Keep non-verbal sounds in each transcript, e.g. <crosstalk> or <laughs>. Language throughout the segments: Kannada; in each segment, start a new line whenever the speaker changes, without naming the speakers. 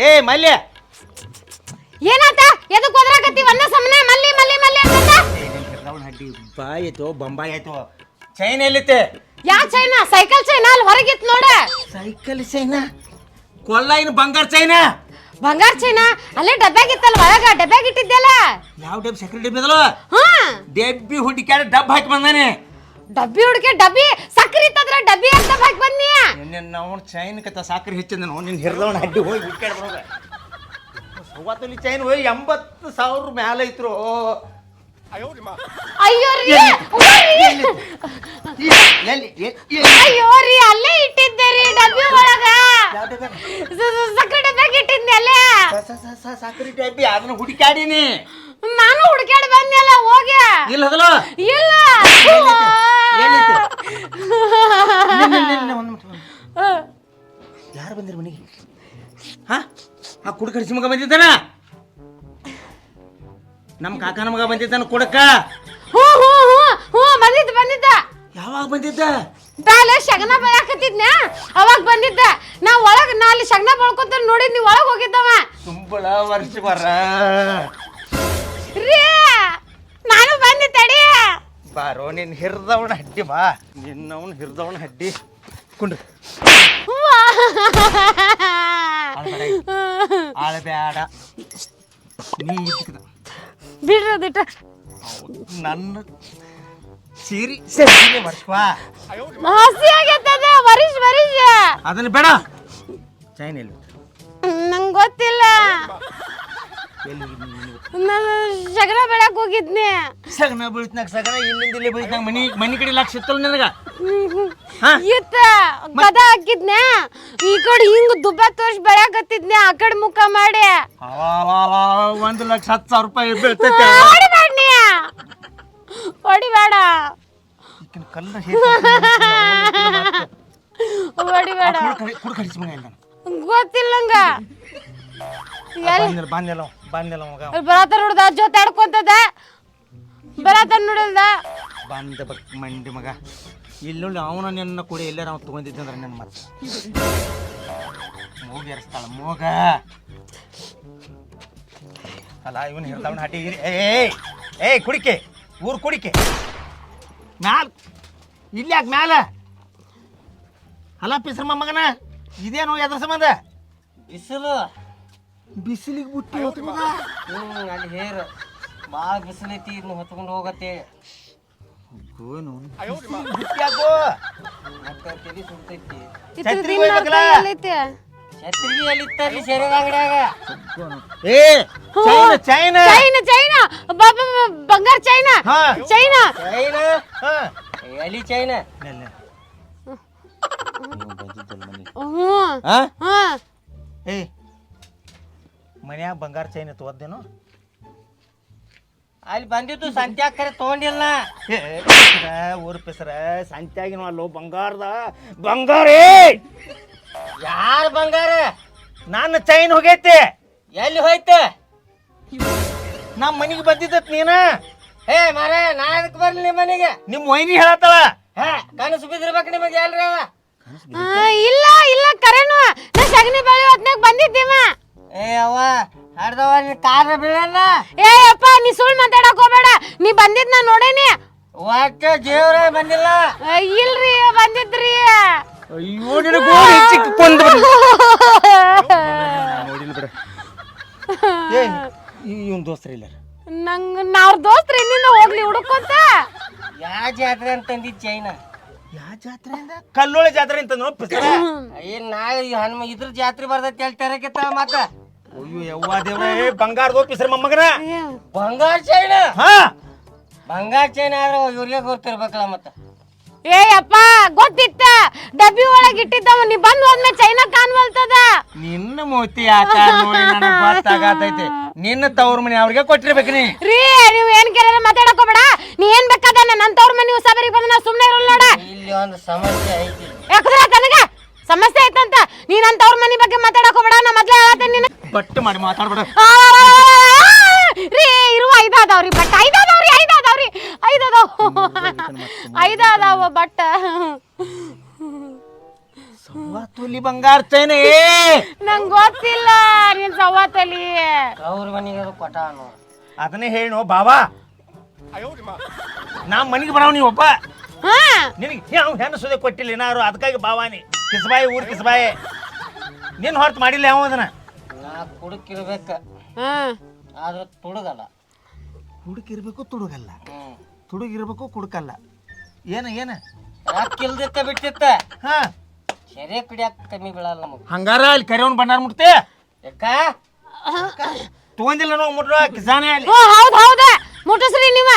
ಏ ಮಲ್ಯ.
ಏನಾತ? ಎದಕ್ ಹೋದ್ರಾಗತ್ತಿ ಒಂದ ಸಮನೆ? ಮಲ್ಲಿ ಮಲ್ಲಿ ಮಲ್ಲಿ ಅಂತಂದ
ಹಡ್ಡಿ ಬಾಯ್ ಬಂಬಾಯಿ ಬೊಂಬಾಯಿ ಆಯ್ತು. ಚೈನ್ ಎಲ್ಲಿತ್ತೆ?
ಯಾ ಚೈನಾ ಸೈಕಲ್ ಚೈನ ಅಲ್ಲಿ ಹೊರಗಿತ್ತು ನೋಡ.
ಸೈಕಲ್ ಚೈನಾ ಕೊಲ್ಲ ಬಂಗಾರ ಚೈನ
ಬಂಗಾರ ಚೈನಾ ಅಲ್ಲೇ ಡಬ್ಯಾಗಿತ್ತಲ್ಲ ಒಳಗ ಡಬ್ಬ್ಯಾಗ ಇಟ್ಟಿದ್ದೆಲ್ಲ
ಯಾವ ಡಬ್ಬ ಸಕ್ಕರೆ ಡಬ್ಬಿ ಅದಲ್ಲ
ಹಾ.
ಡಬ್ಬಿ ಹುಡುಕ್ಯಾಡ ಡಬ್ಬ ಹಾಕಿ ಬಂದಾನೆ.
ಡಬ್ಬಿ ಹುಡುಕೆ ಡಬ್ಬಿ ಸಕ್ರಿ ಇತ್ತಂದ್ರೆ ಡಬ್ಬಿ ಅಂತ ಬಾಕ್ ಬನ್ನಿ.
ನಿನ್ನ ನಾವು ಚೈನ್ ಕತ್ತ ಸಾಕ್ರಿ ಹೆಚ್ಚಿಂದ ನಾವು ನಿನ್ನ ಹಿರಿದವನ ಅಡ್ಡಿ ಹೋಗಿ ಹುಡುಕ್ಯಾಡ ಬರೋದ. ಸೌವತ್ತಲ್ಲಿ ಚೈನ್ ಹೋಗಿ ಎಂಬತ್ತು ಸಾವಿರ ಮ್ಯಾಲ ಐತ್ರು
ಅಯ್ಯೋ ರೀ ಅಯ್ಯೋ ರೀ ಅಲ್ಲೇ ಇಟ್ಟಿದ್ದೆ ರೀ ಡಬ್ಬಿ ಒಳಗ.
ಸಕ್ರಿ ಡಬ್ಬಿ?
ಸ- ಸ- ಸಕ್ರೆ ಡಬ್ಯಾಗ ಇಟ್ಟಿದ್ದೆ ಅಲ್ಲೇ.
ಸಾಕ್ರಿ ಡಬ್ಬಿ ಅದನ್ನ ಹುಡುಕಾಡಿನಿ
ನಾನು ಹುಡುಕಾಡ್ ಬಂದ್ನಲ್ಲ ಹೋಗ್ಯಾ
ಇಲ್ಲ ಅದಲ್ಲ
ಇಲ್ಲ? <laughs>
ಯಾರು ಬಂದಿರ ಮನೆಗೆ? ಹಾ? ಆ ಕುಡುಕ ಹಡಿಸಿ ಮಗ ಬಂದಿದ್ದಾನ? ನಮ್ಮ ಕಾಕನ ಮಗ ಬಂದಿದ್ದಾನ ಕುಡಕ?
ಹ್ಞೂ ಹ್ಞೂ ಹ್ಞೂ ಹ್ಞೂ ಬಂದಿದ್ದ ಬಂದಿದ್ದ.
ಯಾವಾಗ ಬಂದಿದ್ದ?
ತಾಲೆ ಶಗನ ಬೆಳಕತ್ತಿದ್ನ ಅವಾಗ ಬಂದಿದ್ದ. ನಾ ಒಳಗೆ ನಾ ಅಲ್ಲಿ ಶಗನ ಬೆಳ್ಕೊಂತ ನೋಡಿದ್ ನೀವ್ ಒಳಗ್ ಹೋಗಿದ್ದವ.
ತುಂಬಳ ವರ್ಷ ಬರ.
ರೀ
ಬಾರೋ ನಿನ್ನ ಹಿರ್ದವನ ಹಡ್ಡಿ ಬಾ. ನಿನ್ನವನ್ ಹಿರ್ದವನ ಹಡ್ಡಿ. ಕುಂಡ್ರಿ. ಆಳಬೇಡ ನೀ ಇದ್ದಕ್ಕಿದ
ಬಿಡ್ರದಿಟ್ಟ
ನನ್ನ ಸೀರಿ ಸರಿ. ವರ್ಷವಾ
ಹಸಿ ಆಗತ್ತದ ವರಿಷ್ ವರಿಷ್.
ಅದನ್ನ ಬೇಡ. ಚೈನ್ ಎಲ್ಲಿ
ನಂಗೆ ಗೊತ್ತಿಲ್ಲ.
ಎಲ್ಲಿ ಹೋಗಿದ್ನಿ ನಿನಗೆ?
ನಾನು ಶಗನ ಬೆಳಕ್ ಹೋಗಿದ್ನೆ.
ಸಗನ ಬೀಳ್ತಿನಾಗ ಸಗನ ಇಲ್ಲಿಂದ ಇಲ್ಲಿ ಬೀಳ್ತಿನಾಗ ಮನಿ ಮನಿ ಕಡೆ ಲಕ್ಷ ಇತ್ತಲ್ಲ ನಿನಗ? ಹಾ?
ಇತ್ತ ಗದ ಹಾಕಿದ್ನೆ. ಈ ಕಡೆ ಹಿಂಗ್ ದುಬ್ಬ ತೋರ್ಸ್ ಬೆಳಕತ್ತಿದ್ನ ಆ ಕಡೆ ಮುಖ ಮಾಡಿ.
ಅವಾವಾವಾ, ಒಂದು ಲಕ್ಷ ಹತ್ತು ಸಾವಿರ ರೂಪಾಯಿ ಬೀಳ್ತೈತೆ
ಹೊಡಿಬೇಡ ಹೊಡಿಬೇಡ
ಈಕಿನ ಕಲ್ಲ
ಹೊಡಿಬೇಡ
ಕುಡು ಕಡಿಸಿ ಮಗ ಇಲ್ಲ
ಗೊತ್ತಿಲ್ಲ ನಂಗ.
ಬಂದಿಲ್ಲ ಬಂದಿಲ್ಲ ಮಗ. ಅವ.
ಬರತ ನೋಡ್ದ ಜೊತೆ ಆಡ್ಕೊಂತದ ಬರತ ನೋಡಿಲ್ದ?
ಬಂದ ಬಕ್ ಮಂಡಿ ಮಗ. ಇಲ್ಲಿ ಅವನ ನಿನ್ನ ಕೂಡ ಎಲ್ಲಾರ ನಾವು ತಗೊಂಡಿದ್ದಂದ್ರೆ ನನ್ನ ಮತ್ತೆ ಮೂಗ ಎರಸ್ತಾಳ ಮೂಗ. ಅಲ್ಲ ಇವನು ಹಿಡ್ದವನ ಹಟ್ಟಿ ಇರಿ. ಏಯ್ ಏಯ್ ಕುಡಿಕೆ ಊರು ಕುಡಿಕೆ. ಮ್ಯಾಲ ಇಲ್ಲಿ ಯಾಕೆ ಮ್ಯಾಲ? ಅಲ್ಲ ಪಿಸ್ರಮ್ಮ ಮಗನ ಇದೇನು ಎದ್ರ ಸಂಬಂಧ?
ಬಿಸಿಲು
ಬಿಸಿಲಿಗೆ ಬುಟ್ಟಿ ಹೋತು ಮಗ
ಹ್ಮ್ ಅಲ್ಲಿ ಹೇರ್ ಭಾಳ ಬಿಸಿಲೈತಿ ಇದನ್ನ ಹೊತ್ಕೊಂಡು ಹೋಗತ್ತೆ.
ಏನು?
ಮತ್ತೆ ತಲೆ ಸುಡ್ತೈತಿ.
ಛತ್ರಿ ಒಯ್ಬೇಕಲ್ಲ?
ಛತ್ರಿಗೆ ಎಲ್ಲಿತ್ತ ಅಲ್ಲಿ ಶರೀರ ಅಂಗಡ್ಯಾಗ?
ಏ ಚೈನ ಚೈನ.
China China. ಬ- ಬ- ಬ- ಬಂಗಾರ ಚೈನಾ.
ಹಾ.
ಚೈನಾ.
ಚೈನ?
ಹಾ.
ಚೈನ?
ಹಾ? ಏ ಮನ್ಯಾಗ ಬಂಗಾರ ಚೈನ್ ತೋದ್ದೇನು
ಅಲ್ಲಿ ಬಂದಿದ್ದು ಸಂತ್ಯಾಗ ಕರೆ ತಗೊಂಡಿಲ್ಲ.
ಊರ್ ಪಿಸ್ರ ಸಂತ್ಯಾಗಿನ ಅಲ್ಲೋ ಬಂಗಾರದ ಬಂಗಾರ! ಏ!
ಯಾರ ಬಂಗಾರ?
ನನ್ನ ಚೈನ್ ಹೋಗೈತೆ.
ಎಲ್ಲಿ ಹೋಯ್ತೆ?
ನಮ್ಮ ಮನಿಗೆ ಬಂದಿದ್ದತ್ ನೀನ?
ಹೇ ಮಾರ ನಾ ಅದಕ್ಕೆ ಬರ್ಲಿ ನಿಮ್ಮ ಮನೆಗೆ?
ನಿಮ್ಮ ವೈನಿ ಹೇಳತ್ತಳ?
ಹೇ ಕನಸು ಬಿದ್ದಿರ್ಬೇಕು ನಿಮಗೆ ಎಲ್ರಿ?
ಇಲ್ಲ ಇಲ್ಲ ಕರೆನು. ನಾ ಸಗಣಿ ಬೆಳಿ ಹೊತ್ನಾಗ ಬಂದಿದ್ದೀವ.
ಏ ಅವ್ವ ಹಡ್ದವ ನೀನ್ ಕಾರ ಬೀಳಲ್ಲ
ಏ ಅಪ್ಪ ನೀ ಸುಳ್ಳು ಮಾತಾಡಕ್ ಹೋಗ್ಬೇಡ. ನೀ ಬಂದಿದ್ ನಾ ನೋಡೇನಿ.
ಒಟ್ಟು ಜೀವ್ರ ಬಂದಿಲ್ಲ.
ಆ, ಇಲ್ರಿ ಬಂದಿದ್ರಿ.
ಅಯ್ಯೋ ನಿನಗೂ ಕೊಂದ್ ಬಿಡು. ನೋಡಿಲ್ಲ ಬಿಡ. ಏ ಇವನ್ ದೋಸ್ತರ ಇಲ್ಲ
ನಂಗ್ ನಾವ್ರ ದೋಸ್ತ್ರಿ ಇನ್ನಿಂದ ಹೋಗ್ಲಿ ಹುಡುಕೊಂತ
ಯಾ ಜಾತ್ರೆ ಅಂತ ತಂದಿದ್ ಚೈನ?
ಯಾ ಜಾತ್ರೆಯಿಂದ ಕಲ್ಲೋಳೆ ಜಾತ್ರೆ ಅಂತ ನೋ ಪಿಸ್ರ
ಏನ್ ನಾಳೆ ಈ ಹನುಮ ಇದ್ರ ಜಾತ್ರೆ ಬರ್ತೈತಿ ಹೇಳ್ತಾರಕ್ಕಿತ್ತ ಮತ್ತ.
ಅಯ್ಯೋ ಯವ್ವ ದೇವ್ರೇ. ಬಂಗಾರದ ಪಿಸ್ರ ಮೊಮ್ಮಗನ.
ಬಂಗಾರ ಚೈನ
ಹಾ.
ಬಂಗಾರ ಚೈನ್ ಆದ್ರೆ ಇವ್ರಿಗೆ ಗೊತ್ತಿರ್ಬೇಕಲ್ಲ ಮತ್ತ.
ಏ ಅಪ್ಪ ಗೊತ್ತಿತ್ತ? ಡಬ್ಬಿ ಒಳಗ್ ಇಟ್ಟಿದ್ದವ ನೀ ಬಂದು ಹೋದ್ಮೇಲೆ ಚೈನಾ ಕಾಣ್ವಲ್ತದ
ನಿನ್ನ ಮೂತಿ ಆತ ನೋಡಿ ನನಗೆ ಗೊತ್ತಾಗತೈತಿ. ನಿನ್ನ ತವ್ರ ಮನೆ ಅವ್ರಿಗೆ ಕೊಟ್ಟಿರ್ಬೇಕು ನೀ.
ರೀ ನೀವ್ ಏನ್ ಕೇಳಿದ್ರೆ ಮಾತಾಡಕ್ ಹೋಗ್ಬೇಡ ನೀ ಏನ್ ಬೇಕಾದ ನನ್ನ ತವ್ರ ಮನೆ ಸಬರಿಗೆ ಬಂದ ನಾವು ಸುಮ್ಮನೆ ಇರಲ್ಲ ನೋಡ.
ಇಲ್ಲಿ ಒಂದು ಸಮಸ್ಯೆ ಐತಿ.
ಯಾಕಂದ್ರೆ ತನಗ ಸಮಸ್ಯೆ ಐತಂತ. ನೀ ನನ್ನ ತವ್ರ ಮನೆ ಬಗ್ಗೆ ಮಾತಾಡಕ್ ಹೋಗ್ಬೇಡ ನಾ ಮೊದ್ಲೇ ಹೇಳತ್ತೇನೆ ನಿನ್ನ
ಬಟ್ಟು ಮಾಡಿ ಮಾತಾಡ್ಬೇಡ.
ರೀ ಇರುವ ಐದಾದವ್ರಿ ಬಟ್ ಐದಾದವ್ರಿ ಐದಾದವ್ರಿ ಐದಾದವ್. ಐದಾದವ ಬಟ್
ಸವ್ವಾತು ತೊಲಿ ಬಂಗಾರ ಚೈನ.
ನಂಗೆ ಗೊತ್ತಿಲ್ಲ ನಿನ್ ಸವಾತಲಿ
ಅವ್ರ ಮನೆಗೆ ಅದು ಕೊಟ್ಟ
ಅದನ್ನೇ ಹೇಳು ಬಾಬಾ. ನಾ ಮನೆಗೆ ಬರಾವ್ ನೀ ಒಬ್ಬ
ಹಾ.
ನಿನಗೆ ಯಾವ ಹೆಣ್ಣು ಸುದೆ ಕೊಟ್ಟಿಲ್ಲ ಏನಾರು ಅದಕ್ಕಾಗಿ ಬಾವಾನಿ. ಕಿಸಬಾಯಿ ಊರ್ ಕಿಸಬಾಯಿ. ನಿನ್ ಹೊರತು ಮಾಡಿಲ್ಲ ಯಾವ ಅದನ್ನ
ನಾ ಕುಡುಕಿರ್ಬೇಕ
ಹಾ.
ಆದ್ರೆ ತುಡುಗಲ್ಲ.
ಹುಡುಕಿರ್ಬೇಕು ತುಡುಗಲ್ಲ. ತುಡುಗಿರ್ಬೇಕು ಕುಡುಕಲ್ಲ. ಏನ ಏನ?
ಯಾಕೆ ಇಲ್ದಿತ್ತ ಬಿಟ್ಟಿತ್ತ?
ಹಾ.
ಶರೀರ ಕುಡಿಯಕ್ಕೆ ಕಮ್ಮಿ ಬೀಳಲ್ಲ ನಮಗೆ.
ಹಂಗಾರ ಅಲ್ಲಿ ಕರಿಯವನ್ ಬಂಡಾರ ಮುಟ್ತೆ
ಯಾಕ?
ತಗೊಂದಿಲ್ಲ ನಾವು ಮುಟ್ರ ಕಿಸಾನೆ ಅಲ್ಲಿ.
ಓ ಹೌದು ಹೌದು. ಮುಟ್ಟಿಸ್ರಿ ನೀವ.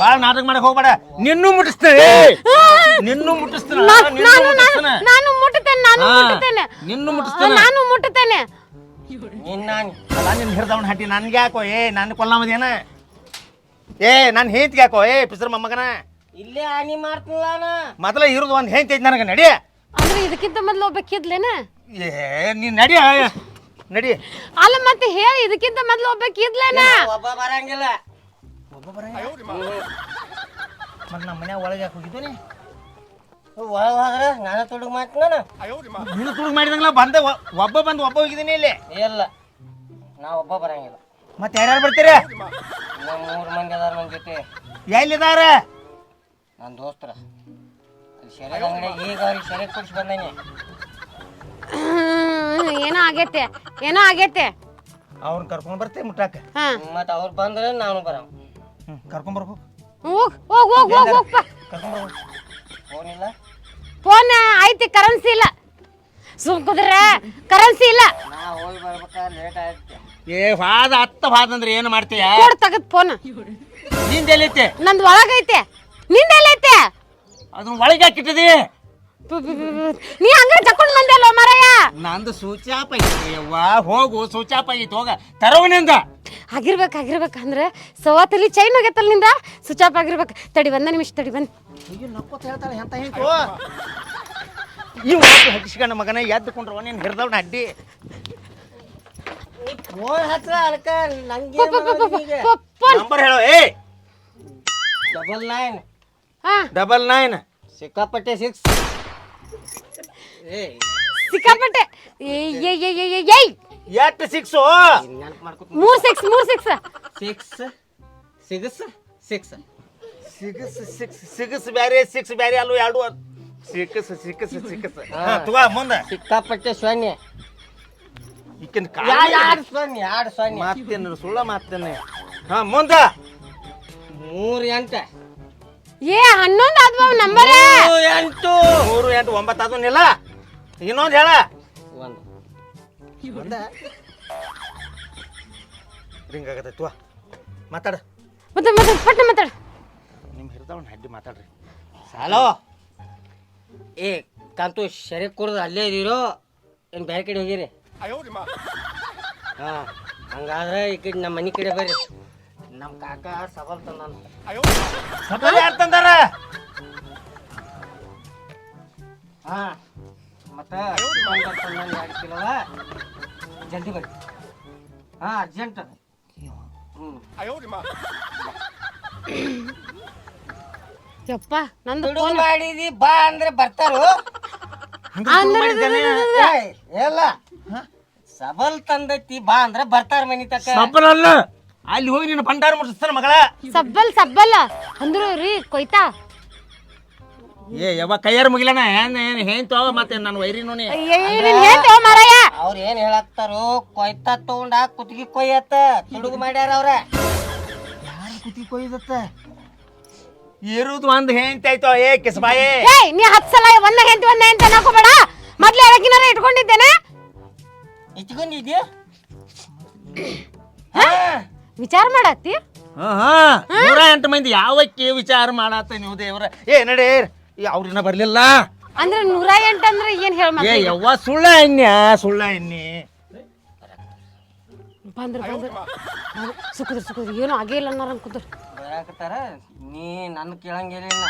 ಬಾಳ ನಾಟಕ ಮಾಡಕ್ ಹೋಗ್ಬೇಡ. ನಿನ್ನೂ ಮುಟ್ಟಿಸ್ತೇನೆ ನಿನ್ನೂ ಮುಟ್ಟಿಸ್ತೇನೆ
ನಾನು ನಾನು ನಾನು ಮುಟ್ಟುತ್ತೇನೆ ನಾನು ಮುಟ್ಟುತ್ತೇನೆ
ನಿನ್ನೂ
ಆ,
ಮುಟ್ಟಿಸ್ತೇನೆ
ನಾನು ಮುಟ್ಟುತ್ತೇನೆ
ನಿನ್ನ ನಾನಿ
ಅಲ್ಲ ನಿನ್ ಹಿಡ್ದವನ್ ಹಟ್ಟಿ ನನ್ಗೆ ಯಾಕೋ? ಏ ನನ್ನ ಕೊಲ್ಲಮದೇನ? ಏ ನನ್ನ ಹೆಂಡ್ತಿಗೆ ಯಾಕೋ? ಏ ಪಿಸ್ರ ಮೊಮ್ಮಗನ?
ಇಲ್ಲೇ ಹಾನಿ ಮಾಡ್ತಿಲ್ಲ ನಾ
ಮೊದಲ ಇರೋದು ಒಂದು ಹೆಂತ ಐತಿ ನನಗೆ ನಡಿ.
ಅಂದ್ರೆ ಇದಕ್ಕಿಂತ ಮೊದ್ಲು ಒಬ್ಬಕ್ಕಿದ್ಲೇನ
ಏ ನೀನ್ ನಡಿ ನಡಿ.
ಅಲ್ಲ ಮತ್ತೆ ಹೇಳಿ ಇದಕ್ಕಿಂತ ಮೊದ್ಲು ಒಬ್ಬಕ್ಕಿದ್ಲೇನ
ಒಬ್ಬ ಬರಂಗಿಲ್ಲ.
ಮತ್ತೆ ನಮ್ಮ ಮನ್ಯಾಗ ಒಳಗೆ ಯಾಕೆ ಹೋಗಿದ್ದು ನೀ?
ಒಳಗೆ ಹೋದ್ರೆ ನಾನು ತುಡುಗ್ ಮಾಡ್ತೀನಿ
ನೀನು ತುಳುಗ್ ಮಾಡಿದಂಗಲ್ಲ ಬಂದೆ ಒಬ್ಬ ಬಂದು ಒಬ್ಬ ಹೋಗಿದ್ದೀನಿ ಇಲ್ಲಿ.
ಇಲ್ಲ ನಾ ಒಬ್ಬ ಬರಂಗಿಲ್ಲ.
ಮತ್ತೆ ಯಾರ್ಯಾರು ಬರ್ತೀರಿ?
ನಮ್ಮ ಮೂರು ಮಂದಿ ಅದಾರ ನನ್ನ ಜೊತೆ.
ಎಲ್ಲಿದಾರ
ನನ್ನ ದೋಸ್ತರ. ಅಲ್ಲಿ ಅಂಗಡಿ ಈಗ ಅವ್ರಿಗೆ ಕೊಡ್ಸಿ ಬಂದೇನಿ.
ಏನೋ ಆಗೈತೆ ಏನೋ ಆಗೈತೆ.
ಅವ್ರನ್ನ ಕರ್ಕೊಂಡ್ ಬರ್ತೇವೆ ಮುಟ್ಟಾಕ.
ಮತ್ತು ಅವ್ರು ಬಂದ್ರೆ ನಾನು ಬರೋ
ಹ್ಞೂ ಕರ್ಕೊಂಡ್ ಬರ್ಬೇಕು.
ಹೋಗ್ ಹೋಗ್ ಹೋಗ್ ಹೋಗ್ ಹೋಗ್ಪ
ಕರ್ಕೊಂಡ್ ಬರ್ಬೇಕು.
ಫೋನ್ ಇಲ್ಲ?
ಫೋನ್ ಐತಿ ಕರೆನ್ಸಿ ಇಲ್ಲ. ಸುಮ್ ಕುದ್ರೆ ಕರೆನ್ಸಿ ಇಲ್ಲ.
ನಾ ಹೋಗಿ ಬರ್ಬೇಕಾದ್ರೆ ಲೇಟ್ ಆಯ್ತು.
ಏ ವಾದ ಹತ್ತ ವಾದ ಅಂದ್ರೆ ಏನು ಮಾಡ್ತೀಯ?
ಕೊಡ್ ತಗದ್
ಫೋನ್ನಿಂದ ಎಲ್ಲೈತೆ
ನಂದ್ ಒಳಗೈತೆ. ನಿಂದೆಲ್ಲೈತೆ
ಅದನ್ನ ಒಳಗೆ ಹಾಕಿಟ್ಟದಿ.
ನೀ ಹಂಗ ಜಕ್ಕೊಂಡ್ ಅಲ್ಲ ಮರಯ್ಯ
ನಂದು ಸೂಚಾಪ ಐತಿ ಯವ್ವ ಹೋಗು ಸೂಚಾಪ ಐತಿ ಹೋಗ ತರವನಿಂದ
ಆಗಿರ್ಬೇಕು ಆಗಿರ್ಬೇಕು. ಅಂದ್ರೆ ಸವತ್ತಲ್ಲಿ ಚೈನ್ ಹೋಗೈತಲ್ಲ ನಿಂದ ಸ್ವಿಚ್ ಆಫ್ ಆಗಿರ್ಬೇಕು. ತಡಿ ಬಂದ ನಿಮಿಷ ತಡಿ ಬಂದ್.
ಅಯ್ಯೋ ನಕ್ಕೋತ ಹೇಳ್ತಾಳೆ ಎಂತ ಹೇಳ್ತು ಇವ್ ಹಚ್ಚಿಕೊಂಡ ಮಗನ ಎದ್ದುಕೊಂಡ್ರವ ನೀನು ಹಿಡ್ದವ್ನ ಅಡ್ಡಿ. ನಂಬರ್ ಹೇಳೋ ಏ!
ಡಬಲ್ ನೈನ್
ಹಾ.
ಡಬಲ್ ನೈನ್
ಸಿಕ್ಕಾಪಟ್ಟೆ ಸಿಕ್ಸ್ ಏ
ಸಿಕ್ಕಾಪಟ್ಟೆ ಏಯ್ ಏಯ್ ಏಯ್ ಏಯ್ ಏಯ್.
ಎಷ್ಟು ಸಿಕ್ಸು
ನೆನಪು ಮಾಡ್ಕೊತ
ಮೂರ್ ಸಿಕ್ಸ್ ಮೂರ್ ಸಿಕ್ಸ್
ಸಿಕ್ಸ್ ಸಿಗಸ್ ಸಿಕ್ಸ್
ಸಿಗಸ್ ಸಿಕ್ಸ್ ಸಿಗಸ್ ಬ್ಯಾರೆ ಸಿಕ್ಸ್ ಬ್ಯಾರೆ ಅಲ್ಲೂ ಎರಡು. ಸಿಕ್ಕಸ್ ಸಿಕ್ಕಸ್ ಸಿಕ್ಕಸ್ ತಗೋ ಮುಂದೆ.
ಸಿಕ್ಕಾಪಟ್ಟೆ ಸೊನ್ನೆ.
ಈಕಿನ
ಎರಡು ಸೊನ್ನೆ ಎರಡು ಸೊನ್ನೆ?
ಮಾತೇನು ಸುಳ್ಳ ಮಾತೇನೆ ಹಾ ಮುಂದೆ.
ಮೂರು ಎಂಟು.
ಏ ಹನ್ನೊಂದು ಆದ್ವ ನಂಬರ್.
ಮೂರು ಎಂಟು.
ಮೂರು ಎಂಟು ಒಂಬತ್ತು ಅದನ್ನಿಲ್ಲ ಇನ್ನೊಂದು ಹೇಳ. ರಿಂಗ್ ಆಗತ್ತೆ ತುವ. ಮಾತಾಡ.
ಮತ್ತೆ ಮತ್ತೆ ಪಟ್ಟ ಮಾತಾಡ.
ನಿಮ್ಮ ಹಡ್ಡಿ ಮಾತಾಡ್ರಿ.
ಸಾಲೋ. ಏ ಕಾಂತು ಶರೀರ್ ಕುಡ್ದು ಅಲ್ಲೇ ಇದೀರೋ? ಏನು ಬೇರೆ ಕಡೆ ಹೋಗಿರಿ? ಹಾಂ ಹಂಗಾದ್ರೆ ಈ ಕಡೆ ನಮ್ಮ ಮನೆ ಕಡೆ ಬರ್ರಿ. ನಮ್ಮ ಕಾಕ ಸಬಲ್ ತಂದಾನ.
ಸಬಲ್ ಯಾರು ತಂದಾರ?
ಹಾಂ ಮತ್ತೆ ತಂದಾನ ಎರಡು ಕಿಲೋವ? ಜಲ್ದಿ ಬರ್ರಿ ಹಾ ಅರ್ಜೆಂಟ್ ಹ್ಞೂ
ಯಪ್ಪ ನಂದು
ಫೋನ್ ಮಾಡಿದಿ ಬಾ ಅಂದ್ರೆ ಬರ್ತಾರೋ. ಏಯ್, ಇಲ್ಲ ಸಬಲ್ ತಂದೈತಿ ಬಾ ಅಂದ್ರೆ ಬರ್ತಾರ ಮನಿ ತಕ
ಸಬಲ್ ಅಲ್ಲ. ಅಲ್ಲಿ ಹೋಗಿ ನಿನ್ನ ಭಂಡಾರ ಮುಟ್ಟಿಸ್ತಾರ ಮಗಳ.
ಸಬ್ಬಲ್ ಸಬ್ಬಲ್ ಅಂದ್ರು ರೀ ಕೊಯ್ತಾ?
ಏ ಯಾವ ಕೈಯಾರ ಮುಗಿಲನ ಏನ್ ಏನ್ ತಗೋ ಮತ್ತೆ ನನ್ನ ವೈರಿ ನೋನಿ
ಮಾರಾಯ?
ಅವ್ರ ಏನ್ ಹೇಳಾಕ್ತಾರೋ ಕೊಯ್ತಾ ತಗೊಂಡ ಕುತ್ತಿಗೆ ಕೊಯ್ಯತ್ತ. ತುಡುಗು ಮಾಡ್ಯಾರ ಅವ್ರ.
ಯಾರು ಕುತ್ತಿಗೆ ಕೊಯ್ದತ್ತ? ಇರುದು ಒಂದ್ ಹೆಂತ ಆಯ್ತು ಏ ಕಿಸ್ಬಾಯಿ
ಏಯ್ ನೀ ಹತ್ ಸಲ ಒಂದ ಹೆಂತಿ ಒಂದ ಹೆಂತಿ ಅನ್ನಕೋಬೇಡ ಮೊದ್ಲು ಯಾರಕಿನಾರ ಇಟ್ಕೊಂಡಿದ್ದೇನೆ.
ಇಟ್ಕೊಂಡಿದ್ಯಾ?
ವಿಚಾರ ಮಾಡತ್ತಿ?
ಹಾ ಹಾ? ನೂರ ಎಂಟು ಮಂದಿ ಯಾವಕ್ಕೆ ವಿಚಾರ ಮಾಡತ್ತ ನೀವು ದೇವ್ರ? ಏ ನಡಿ ಅವ್ರಿನ ಬರ್ಲಿಲ್ಲ.
ಅಂದ್ರೆ ನೂರ ಎಂಟು ಅಂದ್ರೆ ಏನ್ ಹೇಳ
ಏ ಯವ್ವ ಸುಳ್ಳ ಎಣ್ಣೆ ಸುಳ್ಳ ಎಣ್ಣೆ.
ಬಂದ್ರ ಬಂದ್ರ. ಸುಖದ್ರ ಸುಖದ್ರ ಏನೋ ಆಗೇ ಇಲ್ಲ ಅನ್ನೋರ್ ಅನ್ಕುದ್ರ
ಬರಾಕತ್ತಾರ? ನೀ ನನ್ನ ಕೇಳಂಗಿಲ್ಲ ಇನ್ನ.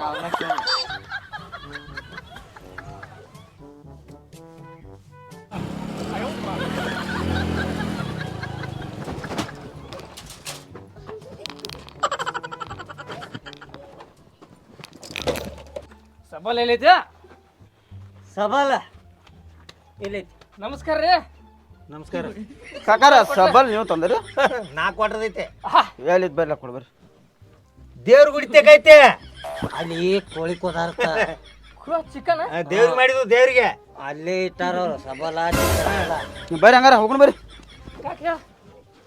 ನಾ ಅವ್ರ್ನ ಕೇಳು.
ಸಬಲ್ ಎಲ್ಲೈತೆ
ಸಬಲ. ಎಲ್ಲೈತಿ
ನಮಸ್ಕಾರ ರೀ.
ನಮಸ್ಕಾರ.
ಸಕಾರ ಸಬಲ್ ನೀವು ತಂದ್ರಿ?
ನಾಲ್ಕು ವಾಟರ್ದೈತೆ
ಹೇಳಿದ್ ಬರ್ಲ ಕೊಡ್ಬರ್ರಿ
ದೇವ್ರ ಗುಡಿತೇಕೈತೆ
ಅಲ್ಲಿ ಕೋಳಿ ಕೋದಾರ್ತ.
ಚಿಕನ್
ದೇವ್ರಿಗೆ ಮಾಡಿದ್ರು ದೇವ್ರಿಗೆ.
ಅಲ್ಲಿ ಇಟ್ಟಾರ ಸಬಲ
ಬರ್ರಿ ಹಂಗಾರ ಹೋಗೋಣ ಬರ್ರಿ.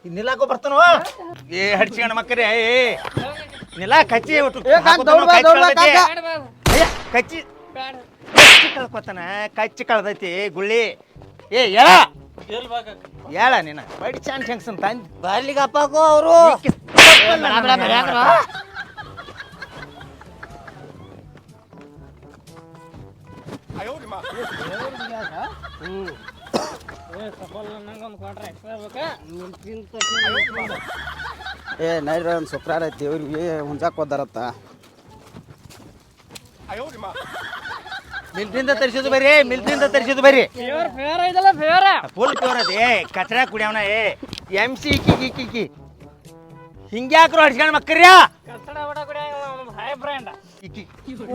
ನಿಲ್ಲಾಕೋ ಬರ್ತಾನೋ? ಏ ಹಡ್ಸಿಗಣ ಮಕ್ಕರೇ ಏ ನಿಲ್ಲ ಕಚ್ಚಿ ಒಟ್ಟು
ಬಾ,
ಕಚ್ಚಿ. ಕಚ್ಚಿ ಕಳ್ಕೊತಾನ ಕಚ್ಚಿ ಕಳ್ದೈತಿ ಗುಳ್ಳಿ. ಏ ಹೇಳ ಹೇಳ ನೀನ. ಬಡಿ ಚಾನ್ಸ್ ಶಂಕ್ಸನ್ ತಂದ್
ಬರ್ಲಿಗೆ ಅಪ್ಪಾಕೋ ಅವರು.
ಏ ನೈರ ಒಂದು ಶುಕ್ರಾರ ದೇವ್ರಿಗೆ ಹುಂಜಾಕ್ ಹೋದಾರತ್ತ.
ಮಿಲ್ಟ್ರಿಂದ ತರಿಸಿದ್ದು ಬರ್ರಿ ಮಿಲ್ಟ್ರಿಂದ ತರಿಸಿದ್ದು ಬರ್ರಿ.
ಫೇವರ್ ಫೇವರ್ ಐದಲ್ಲ ಫೇವರ್.
ಫುಲ್ ಪ್ಯೂರ್ ಅದ. ಏ ಕಚಡ ಕುಡಿಯವನ ಏ. ಎಂ ಸಿ ಇಕ್ಕಿ ಇಕ್ಕಿ ಇಕ್ಕಿ ಹಿಂಗ್ಯಾಕ್ರು ಹಡ್ಸ್ಕೊಂಡ್ ಮಕ್ಕರ್ಯಾ
ಕಟ್ಟಡ ಬಡ ಕುಡಿಯ ಹೈ ಬ್ರ್ಯಾಂಡ್
ಇಕ್ಕಿ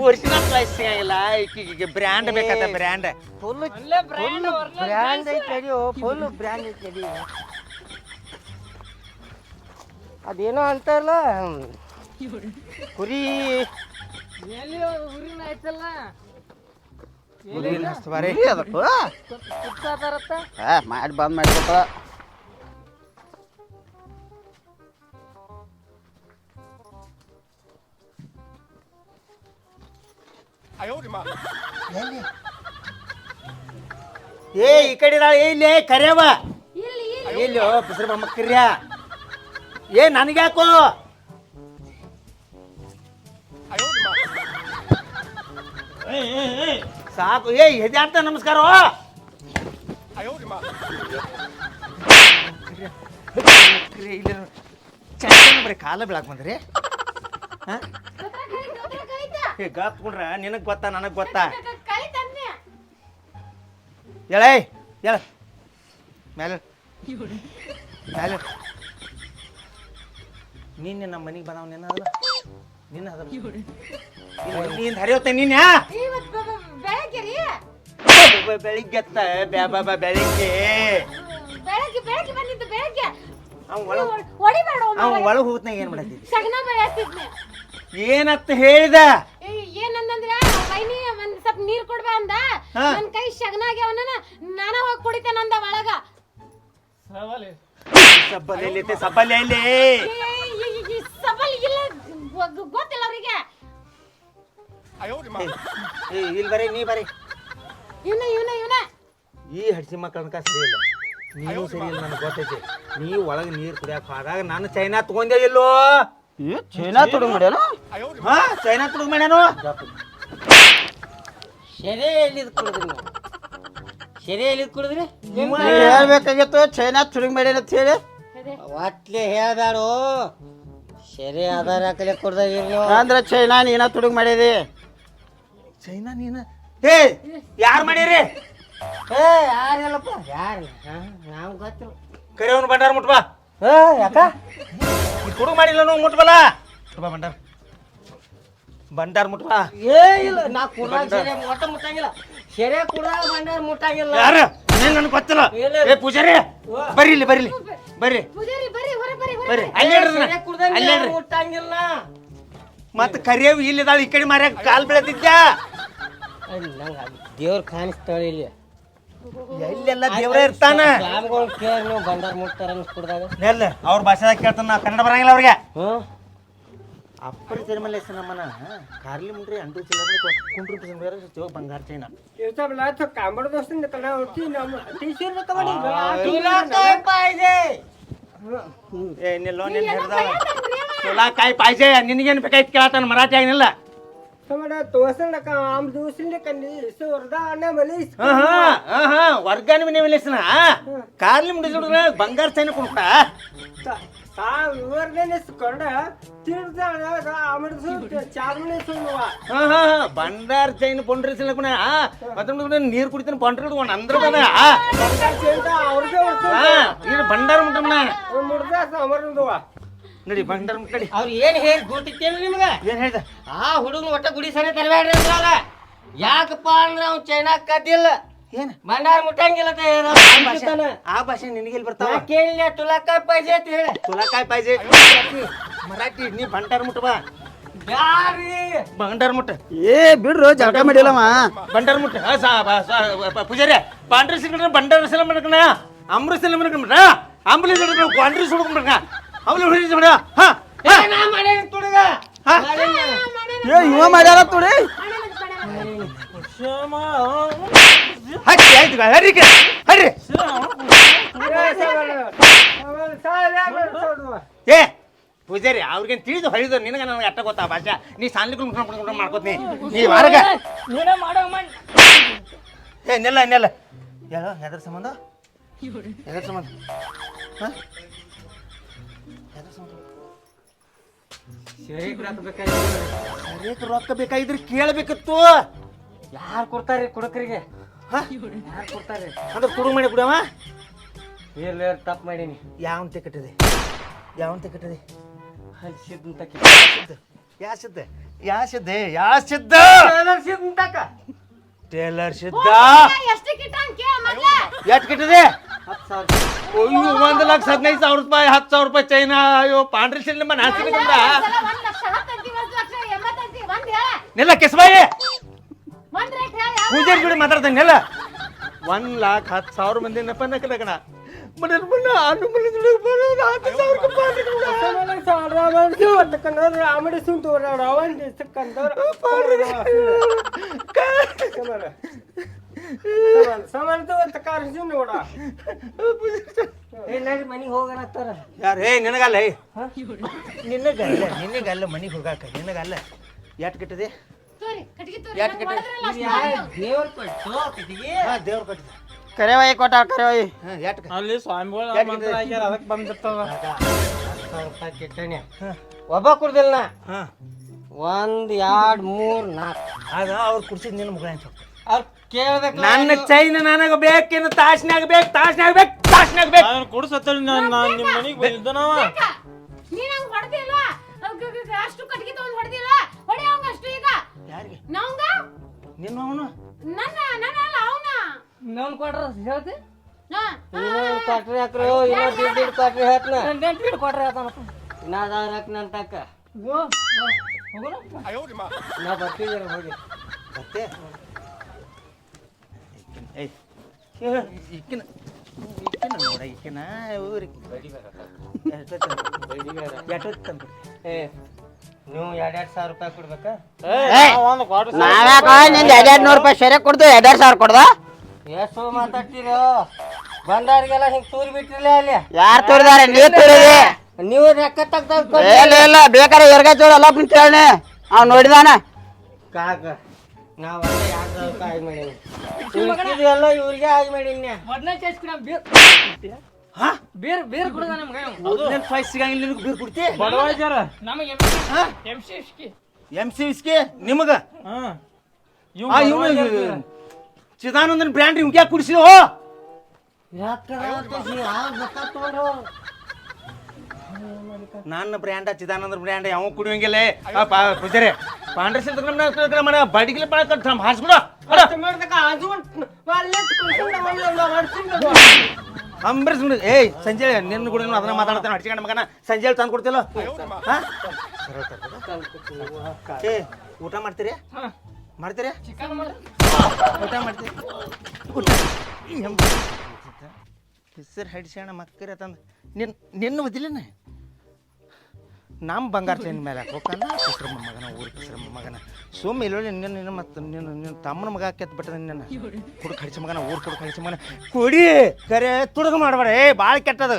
ಒರಿಜಿನಲ್ ಪ್ರೈಸ್ ಸಿಗಂಗಿಲ್ಲ ಇಕ್ಕಿ ಬ್ರ್ಯಾಂಡ್ ಬೇಕಾದ ಬ್ರ್ಯಾಂಡ್
ಫುಲ್
ಒಳ್ಳೆ ಬ್ರ್ಯಾಂಡ್
ಬ್ರ್ಯಾಂಡ್ ಐತಿ ಫುಲ್ ಬ್ರ್ಯಾಂಡ್ ಐತಿ ಅದೇನೋ ಅಂತಾರಲ್ಲ ಕುರಿ
ಮಾಡಿ ಬಂದ್ ಮಾಡ್ಕೊತ
ಏ ಈ ಕಡೆ ಇಲ್ಲಿ ಕರ್ಯವ
ಇಲ್ಲಿ
ಬಿಸ್ರ ಮಕ್ಕರ್ಯ ಏ ನನಗ್ಯಾಕೋ? ಸಾಕು. ಏ ಎದೆ ಅಂತ ನಮಸ್ಕಾರ ಬರೀ ಕಾಲ ಬೀಳಾಕ್ ಬಂದ್ರಿ? ಏ ಗಾತ್ಕೊಂಡ್ರ ನಿನಗ್ ಗೊತ್ತಾ ನನಗ್ ಗೊತ್ತಾ? ಹೇಳೇ ಹೇಳ ಮೇಲೆ. ಮೇಲೆ. ನಿನ್ನೆ ನಮ್ಮ ಮನೆಗೆ ಬಂದವ ನಿನ್ನ ನೀನ್ ಹರಿಯೋತೆ ನೀನ್ ಯಾ?
ಇವತ್ತು ಬೆಳಗ್ಗೆ ರೀ.
ಬೆಳಿಗ್ಗೆ ಎತ್ತ ಬ್ಯಾ ಬಾ ಬಾ ಬೆಳಿಗ್ಗೆ.
ಬೆಳಗ್ಗೆ ಬೆಳಗ್ಗೆ ಬಂದಿದ್ದು ಬೆಳಗ್ಗೆ.
ಅವ್ ಒಳಗ್
ಹೊಡಿಬೇಡ
ಅವ್ ಒಳಗ್. ಹೋಗ್ತಾಗ ಏನ್ ಮಾಡತ್ತಿದ್ದಿ
ಸಗನ ಬೆಳೆಸ್ತಿದ್ನೆ
ಏನತ್ತ ಹೇಳಿದ?
ಏನಂದ್ರೆ ಮೈನಿ ಒಂದ್ ಸ್ವಲ್ಪ ನೀರ್ ಕೊಡ್ಬಾ ಅಂದ. ನನ್ ಕೈ ಶಗನಾಗ್ಯಾವನ ನಾನ ಹೋಗಿ ಕುಡಿತೇನಂದ ಒಳಗ.
ಸವಾಲಿ.
ಸಬ್ಬಲ್ಲಿ ಎಲ್ಲಿತ್ತೆ ಸಬ್ಬಲ್ಲಿ
ಈ- ಈ- ಈ ಇಲ್ಲ. ಗೊತ್ತಿಲ್ಲ ಅವರಿಗೆ.
ಏ, ಇಲ್ಲಿ ಬರೀ ನೀ ಬರೀ.
ಇವನ ಇವನ ಇವನ.
ಈ ಹಡ್ಸಿ ಮಕ್ಕಳನ್ನ ಸರಿ ಇಲ್ಲ. ನೀನು ಸರಿ ಇಲ್ಲ ನನಗೆ ಗೊತ್ತೈತಿ. ನೀ ಒಳಗೆ ನೀರು ಕುಡಿಯಕ್ಕೆ ಹೋದಾಗ ನಾನು ಚೈನಾ ತಗೊಂಡೆ ಇಲ್ಲೋ.
ಏ ಚೈನಾ ತುಡು ಮಾಡ್ಯಾನ?
ಹಾ ಚೈನಾ ತುಡುಗ್ ಮಾಡ್ಯಾನು?
ಶೆರೆ ಎಲ್ಲಿದ್ ಕುಡಿದ್ರಿ ನೀವು? ಶೆರೆ ಎಲ್ಲಿದ್ ಕುಡಿದ್ರಿ?
ನೀವ್ ಹೇಳ್ಬೇಕಾಗಿತ್ತು ಚೈನಾ ತೊಡಗ್ ಮಾಡ್ಯಾನ ಅಂತ ಹೇಳಿ.
ಒಟ್ಲೆ ಹೇಳ್ಬೇಡು ಶೆರೆ ಆಧಾರ ಹಾಕಲೆ ಕೊಡ್ದಾಗ ನೀವು?
ಅಂದ್ರ ಚೈನಾ ನೀನ ತುಡುಗ್ ಮಾಡಿದಿ?
ಚೈನಾ ನೀನ? ಏ ಯಾರು ಮಾಡೀರಿ?
ಏ ಯಾರಿಲ್ಲಪ್ಪ ಯಾರು ನಾವು ಗೊತ್ತಿಲ್ಲ
ಕರಿಯವನು ಬಂಡಾರ ಮುಟ್ಬಾ.
ಏ ಯಾಕ?
ಈ ತುಡುಗ್ ಮಾಡಿಲ್ಲ ನಾವು ಮುಟ್ಬಲ್ಲ? ಮುಟ್ಬಾ ಬಂಡಾರ ಬಂಡಾರ ಮುಟ್ಬಾ.
ಏ ಇಲ್ಲ ನಾ ಕುಡ್ದಾಗ ಸರಿ ಒಟ್ಟ ಮುಟ್ಟಂಗಿಲ್ಲ. ಶೆರೆ ಕುಡ್ದಾಗ ಬಂಡಾರ ಮುಟ್ಟಂಗಿಲ್ಲ.
ಯಾರು? ಏನ್ ನನಗೆ ಗೊತ್ತಿಲ್ಲ. ಏ ಪೂಜಾರಿ ಬರ್ರಿ ಇಲ್ಲಿ ಬರ್ರಿ ಇಲ್ಲಿ. ಬರ್ರಿ.
ಪೂಜಾರಿ ಬರ್ರಿ ಹೊರ ಬರ್ರಿ.
ಬರ್ರಿ
ಬರ್ರಿ.
ಅಲ್ಲಿ ಹೇಳ್ರಿ
ಶೆರೆ ಕುಡ್ದಾಗ
ಅಲ್ಲಿ ಹೇಳ್ರಿ
ಮುಟ್ಟಂಗಿಲ್ಲ
ಮತ್ತ ಕರಿಯವ್ ಇಲ್ಲಿದಾಳ ಈ ಕಡೆ ಮಾರ್ಯಾಗ ಕಾಲ್ ಬೀಳತಿದ್ಯಾ
ನಂಗೆ ದೇವ್ರ ಕಾಣಿಸ್ತಾಳೆ ಇಲ್ಲಿ
ಎಲ್ಲೆಲ್ಲ ದೇವ್ರ ಇರ್ತಾನ
ಸ್ವಾಮಿಗಳು ಕೇಳಿ ನೀವು ಬಂಡಾರ ಮುಟ್ತಾರ ಕುಡ್ದಾಗ
ಎಲ್ಲ ಅವ್ರ ಭಾಷೆದಾಗ ಕೇಳ್ತಾನ ನಾ ಕನ್ನಡ ಬರಂಗಿಲ್ಲ ಅವ್ರಿಗೆ
ಹ್ಞೂ
ಅಪ್ಪರಿ ತಿರುಮಲೆ ನಮ್ಮನ ಕಾರ್ಲಿ ಮುಂಡ್ರಿ ಅಂಡು ಚಿಲ್ಲರೆ ಕುಂಡ್ರು ಬೇರೆ ಸಿಗ್ತೀವ ಬಂಗಾರ ಚೈನ
ಕಾಂಬಡ ದೋಸ್ತಿಂದ ಕಣ ಹೊಡ್ತಿ ನಮ್ಮ ಟೀಚರ್
ಏ ನಿಲ್ಲೋ ನಿನ್ನ ಹಿಡ್ದಾಳ ತುಲಾ ಕಾಯಿ ಪಾಯ್ಜೆ ನಿನಗೇನು ಬೇಕಾಯ್ತು ಕೇಳತ್ತಾನ ಮರಾಠಿ ಆಗಿನಿಲ್ಲ
ತಮಡ ತೋಸಂಡ ಆಮ್ ದೂಸರಿಂದ ಕಣ್ಣಿ ಸುರ್ದ ಅಣ್ಣ ಮಲಿ
ಹಾ ಹಾ ಹಾ ಹಾ ವರ್ಗಾನ ನೀವು ನಿಲ್ಲಿಸನ ಕಾರ್ಲಿ ಮುಂಡಿ ಬಂಗಾರ ಚೈನ ಕುಣ್ಕ
ಸಾ ವಿವರಣೆ ಕೊಂಡ ತಿರ್ದ ಅಮೃತ ಚಾರ್ಮಣಿ ಸುಣ್ಣವ
ಹಾ ಹಾ ಚೈನ್ ಪೊಂಡ್ರಿ ಸಿಲಕುಣ ಮತ್ತೆ ನೀರು ಕುಡಿತಾನೆ ಪೊಂಡ್ರಿ ಒಂದು ಅಂದ್ರ ಬದ
ಅವ್ರಿಗೆ
ಇದು ಬಂಡಾರ ಮುಟ್ಟಮ್ಮನ
ಮುಡ್ದ ಅಮರದವ
ನಡಿ ಬಂಡಾರ ಮುಟ್ಟಡಿ
ಅವ್ರು ಏನು ಹೇಳಿ ಗೊತ್ತಿತ್ತೇನು ನಿಮ್ಗೆ?
ಏನು ಹೇಳ್ದ?
ಆ ಹುಡುಗನ ಒಟ್ಟ ಗುಡಿ ಸರಿ ತರಬೇಡ್ರಿ ಯಾಕಪ್ಪ ಅಂದ್ರೆ ಅವ್ನು ಚೈನಾಗ ಕದ್ದಿಲ್ಲ.
ಏನ್?
ಭಂಡಾರ ಮುಟ್ಟಂಗಿಲ್ಲ ಅಂತ ಹೇಳ
ಆ ಭಾಷೆ ನಿನಗೆಲ್ಲಿ ಬರ್ತಾವ?
ಕೇಳಿಲ್ಲ ತುಲಾಕಾಯ್ ಪೈಸೆ ಅಂತ ಹೇಳ.
ತುಲಾಕಾಯಿ ಪಾಯ್ಜೆ ಮರಾಠಿ. ನೀ ಬಂಟಾರ ಮುಟ್ಟ ಬಾ
ಯಾರಿ
ಬಂಡಾರ ಮುಟ್ಟ.
ಏ ಬಿಡ್ರು ಜಳಕ ಮಾಡಿಲ್ಲಮ್ಮ
ಬಂಡಾರ ಮುಟ್ಟ. ಆ, ಸಾ- ಬಾ- ಸಾ- ಪ- ಪೂಜಾರಿ ಪಾಂಡ್ರಿ ಸಿಗಣ ಬಂಡಾರ ಸಲ ಮಾಡ್ಕಣ ಅಮೃತ ಸಲ ಮಾಡ್ಕೊಂಡ್ರ ಅಂಬುಲೆನ್ಸ್ ಹಿಡ್ಕೊಂಡು ಕ್ವಾಂಡ್ರಿ ಸುಡ್ಕೊಂಡ್ರ ಅವಳು ಹಿಡಿದು ಬಿಡ ಹಾ ಹಾ.
ನಾ ಮಾಡೇನಿ ತುಡುಗ.
ಹಾ.
ಏ ಇವ ಮಾಡ್ಯಾರ ತುಡಿ?
ಹಚ್ಚಿ ಆಯ್ತು ಬಾ, ಹರ್ರಿ ಏ ಪೂಜಾರಿ ಅವ್ರಿಗೇನು ತಿಳಿದು ಹೊಳಿದು ನಿನಗೆ ನನಗೆ ಅಟ್ಟ ಗೊತ್ತಾ ಭಾಷೆ? ನೀ ಸಾಲಿಗಳು ಮಾಡ್ಕೊಂಡು ಮಾಡ್ಕೋತೀನಿ ನೀ. ವಾರಗ.
ನೀನೇ ಮಾಡೋ ಮಾಡಿ
ಏ ನೆಲ್ಲ ನೆಲ್ಲ. ಹೇಳೋ ಎದ್ರ ಸಂಬಂಧ? ಎದ್ರ ಸಂಬಂಧ? ಹಾಂ? ಎದ್ರ ಸಂಬಂಧ? ರೊಕ್ಕ ಬೇಕಾಗಿದ್ರೆ ಕೇಳಬೇಕಿತ್ತು.
ಯಾರು ಕೊಡ್ತಾರ್ರಿ ಕುಡಕರಿಗೆ?
ಅಂದ್ರೆ ಕುಡು ಮಾಡಿ ಕುಡಿಯವ
ಇಲ್ಲ ತಪ್ಪು ಮಾಡೀನಿ.
ಯಾವನ್ ಕಟ್ಟಿದೆ? ಯಾವನ್ ಕಟ್ಟಿದೆ?
ಸಿದ್ಧ
ಯಾ ಸಿದ್ಧ? ಯಾ ಸಿದ್ಧ? ಯಾ ಸಿದ್ಧ?
ಸಿದ್ಧಕ
ಟೇಲರ್ ಸಿದ್ಧ
ಎಷ್ಟು
ಕಟ್ಟಿದೆ? ಅಯ್ಯೋ ಒಂದು ಲಕ್ಷ ಹದಿನೈದು ಸಾವಿರ ರೂಪಾಯಿ ಹತ್ತು ಸಾವಿರ ರೂಪಾಯಿ ಚೈನಾ ಅಯ್ಯೋ ಪಾಂಡ್ರಿ ಸಿಲ್ ನಿಮ್ಮ ಬಂದ್ರ?
ಒಂದ್ಸಲ ಒಂದ್
ಪೂಜಾರಿ ಜೋಡಿ ಮಾತಾಡ್ತಾನೆ ನೆಲ್ಲ ಒಂದ್ ಲಾಕ್ ಹತ್ತು ಸಾವಿರ ಮಂದಿ ನಪ್ಪನ ಕಣ. ಮನೆ ಮನ ಅನ್ನು ಮನೆ ದುಡ್ಡು ಬರೋದು ಹತ್ತು ಸಾವಿರ
ಆಮಡಿ ಸುಂಟು ಅವಂಡಿ ಸಿಕ್ಕಂದವ್ರು ಸಮಾನದ ಅಂತ ಕಾರಿಸಿ ನೋಡ
ನಡಿ ಮನೆಗೆ ಹೋಗೋಣ ಅಂತಾರ
ಯಾರು? ಏ ನಿನಗಲ್ಲ ಏ. ನಿನಗಲ್ಲ ನಿನಗಲ್ಲ ಮನೆಗೆ ಹೋಗಾಕ ನಿನಗಲ್ಲ. ಎಟ್ ಕಟ್ಟಿದೆ?
ದೇವ್ರ ಕೊಟ್ಟು ಕಟ್ಟಿಗೆ?
ಹಾ ದೇವ್ರ
ಕರೆವಾಯಿ ಕೊಟ್ಟ ಕರೆವಾಯಿ.
ಹಾ ಎಟ್
ಅಲ್ಲಿ ಸ್ವಾಮಿಗಳು
ಯಾಕ್
ಮಂತ್ರ ಹಾಕ್ಯಾರ ಅದಕ್ಕೆ
ರೂಪಾಯಿ ಕೆಟ್ಟನೆ. ಒಬ್ಬ ಕುಡ್ದಿಲ್ಲ ನಾ
ಹಾ.
ಒಂದ್ ಎರಡ್ ಮೂರ್ ನಾಲ್ಕು
ಅದ ಅವ್ರು ಕುಡ್ಸಿದ್ ನಿನ್ನ ಮಗಳ ಅಂತ
ಅವ್ರು ಕೇಳ್ಬೇಕು
ನನ್ನ ಚೈನ ನನಗೆ ಬೇಕಿನ ತಾಸ್ನ್ಯಾಗ ಬೇಕು ತಾಸ್ನ್ಯಾಗ ಬೇಕು ತಾಸ್ನ್ಯಾಗ ಬೇಕು.
ನಾನು ಕುಡ್ಸತ್ತ ನಾನು ನಾನು ನಿಮ್ಮ ಮನೆಗೆ
ಬಂದಿದ್ದನವ ನೀನು ಹೊಡೆದಿಲ್ಲ ಅಷ್ಟು ಕಟ್ಗಿ ತಗೊಂಡ್ ಹೊಡ್ದಿಲ್ಲ
ಯಾರಿಗೆ?
ನಾವಂಗ
ನಿನ್ನ ಅವನು?
ನನ್ನ ನನ್ನ ಅಲ್ಲ ಅವನ.
ಇನ್ನೊಂದ್ ಕೊಡ್ರ ಹೇಳ್ತಿ?
ಹಾ
ಇನ್ನೊಂದ್ ಕೊಟ್ರಿ ಹಾಕ್ರಿ ಇನ್ನೊಂದ್ ದುಡ್ಡು ದುಡ್ಡು ಕೊಟ್ರಿ ಹಾಕ್ನ ದುಡ್ಡು ಕೊಟ್ರಿ ಹಾಕ್ತಾನ ಇನ್ನಾದ್ರ ಹಾಕ್ ನನ್ನ ತಕ್ಕ ನಾ ಬರ್ತಿದ್ದೀರ ಹೋಗಿ.
ಮತ್ತೆ ಏಯ್ ಇಕ್ಕಿನ ಈಕಿನ ನೋಡ ಈಕಿನ ಊರಿಗೆ ತಂದು
ಏ ನೀವು ಎರಡೆರಡು ಸಾವಿರ ರೂಪಾಯಿ ಕೊಡ್ಬೇಕಾ?
ಒಂದು ಕೊಡ್ರಿ
ನಾವ್ಯಾಕ ನಿಂದ ಎರಡ್ ನೂರು ರೂಪಾಯಿ ಸರಿ ಕೊಡ್ದು ಎರಡ್ ಸಾವಿರ ಕೊಡ್ದ?
ಎಷ್ಟು ಮಾತಾಡ್ತೀರೋ? ಬಂದವ್ರಿಗೆಲ್ಲ ಹಿಂಗ್ ತೂರಿ ಬಿಟ್ಟಿರ್ಲ ಅಲ್ಲಿ.
ಯಾರ್ ತೋರಿದಾರೆ? ನೀ ತೋರಿದಿ
ನೀವು ರೊಕ್ಕ ತೆಗ್ದ
ಇಲ್ಲ ಇಲ್ಲ ಬೇಕಾರೆ ಎರ್ಗ ಚೋಳ ಎಲ್ಲ ಕುಂತ ಹೇಳಿ ಅವ್ ನೋಡಿದಾನ.
ಕಾಕ ನಾವು ಅಲ್ಲೇ ಎರಡು ಸಾವಿರ ರೂಪಾಯಿ ಆಗಿ ಮಾಡೀನಿ ಉಳ್ಕಿದ್ದೆಲ್ಲ ಇವ್ರಿಗೆ ಆಗಿ ಮಾಡೀನಿ
ಹಾ?
ಬೀರ್ ಬೀರ್ ಕುಡ್ದ ನಮ್ಗೆ
ಹದಿನೆಂಟು ರೂಪಾಯಿ ಸಿಗಂಗಿಲ್ಲ ನಿನಗೆ ಬೀರ್ ಕೊಡ್ತಿ?
ಬಡವಾಯ್ತಾರ
ಎಂ ಸಿ ವಿಸ್ಕಿ ನಿಮಗ?
ಹ್ಮ್
ಆ ಇವನು ಚಿದಾನಂದನ್ ಬ್ರ್ಯಾಂಡ್ ಇವ್ಗೆ ಯಾಕೆ ಕುಡಿಸಿದೋ ನನ್ನ ಬ್ರ್ಯಾಂಡ ಚಿದಾನಂದ್ರ ಬ್ರ್ಯಾಂಡ್ ಯಾವ ಕುಡಿಯಂಗಿಲ್ಲ ಪೂಜಾರಿ ಪಾಂಡ್ರೆ ಸಿಂದ್ರ ಮನ ಬಡಿಗಿಲಿ ಬಳಕ ಹಾಸ್ಬಿಡ ಅಂಬರೀಷ್ ಬಿಡು. ಏಯ್ ಸಂಜೆ ನಿನ್ನ ಕೂಡ ಅದನ್ನ ಮಾತಾಡ್ತಾನೆ ಹಡ್ಸಿಕೊಂಡ ಮಗನ. ಸಂಜೆ ತಂದು ಕೊಡ್ತಿಲ್ಲ ಹಾ? ಏ ಊಟ ಮಾಡ್ತೀರಿ? ಮಾಡ್ತೀರಿ? ಊಟ ಮಾಡ್ತೀರಿ? ಹೆಸರು ಹಡಿಸ್ಯಾಣ ಮಕ್ಕರ ತಂದು. ನಿನ್ನ ನಿನ್ನ ಓದಿಲೇನ ನಮ್ಮ ಬಂಗಾರ ಚೈನ್ ಮೇಲೆ ಹೋಗ್ಕಂದ ಪಿಸ್ರಮ್ಮ ಮಗನ ಊರು ಕಸರ ಮಗನ. ಸುಮ್ಮ ಇಲ್ಲೊಳ್ಳಿ ನಿನ್ನ ನಿನ್ನ ಮತ್ತು ನಿನ್ನ ನಿನ್ನ ತಮ್ಮನ ಮಗ ಕೆತ್ತ ಬಿಟ್ಟದ ನಿನ್ನ ಕುಡು ಕಡಿಸ ಮಗನ, ಊರು ಕುಡು ಕಡಿಸ ಮಗನ. ಕುಡಿ, ಕರೆ, ತುಡುಗ ಮಾಡಬೇಡ. ಏ ಭಾಳ ಕೆಟ್ಟದ.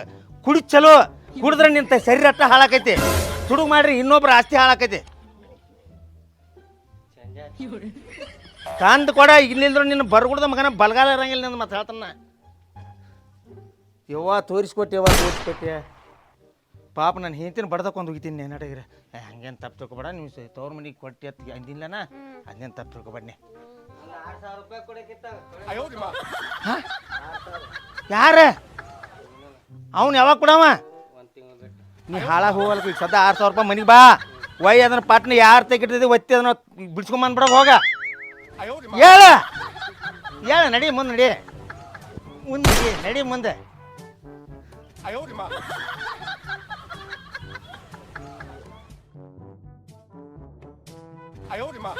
ಕುಡಿ ಚಲೋ. ಕುಡಿದ್ರೆ ನಿಂತ ಶರೀರ ಅಟ್ಟ ಹಾಳಾಕೈತಿ. ತುಡುಗು ಮಾಡ್ರಿ ಇನ್ನೊಬ್ರು ಆಸ್ತಿ ಹಾಳಾಕೈತಿ. ತಂದು ಕೊಡ ಇಲ್ಲಿಲ್ದ್ರು ನಿನ್ನ ಬರ್ಗುಡ್ದ ಮಗನ ಬಲಗಾಲ ಇರಂಗಿಲ್ಲ ನಿನ್ನ ಮತ್ತೆ ಹೇಳ್ತಾನ ಯವ್ವ, ತೋರಿಸ್ಕೊಟ್ಟಿ ಯವ್ವ, ತೋರಿಸ್ಕೊಟ್ಟೆ. ಪಾಪ ನಾನು ಹೆಂಡತಿನ ಬಡ್ದಕೊಂಡು ಒಂದು ಹೋಗಿತೀನಿ ನೆನಟಗಿರ ಹಂಗೇನು ತಪ್ಪು ತಿಳ್ಕೊಬೇಡ ನೀವು ತವ್ರ ಮನೆಗೆ ಕೊಟ್ಟು ಎತ್ತು ಅಂದಿಲ್ಲನ? ಅದೇನು ತಪ್ಪು ತಿಳ್ಕೊಬೇಡ್ನಿ
ಆರು ಸಾವಿರ ರೂಪಾಯಿ ಕೊಡಕ್ಕಿತ್ತ
ಯಾರ? ಅವ್ನು ಯಾವಾಗ ಕೊಡವ? ನೀ ಹಾಳಾಗಿ ಹೋಗಲ್ಲ ಈಗ ಸದ ಆರು ಸಾವಿರ ರೂಪಾಯಿ ಮನೆಗೆ ಬಾ. ಒಯ್ ಅದನ್ನ ಪಟ್ನ ಯಾರು ತೆಗಿಟ್ಟಿದ್ದೆ ಒತ್ತಿ ಅದನ್ನ ಬಿಡ್ಸ್ಕೊಂಬಂದ್ಬಿಡ ಹೋಗ. ಹೇಳ. ಹೇಳ ನಡಿ ಮುಂದೆ ನಡಿ. ಮುಂದೆ ನಡಿ 哎呦我的妈！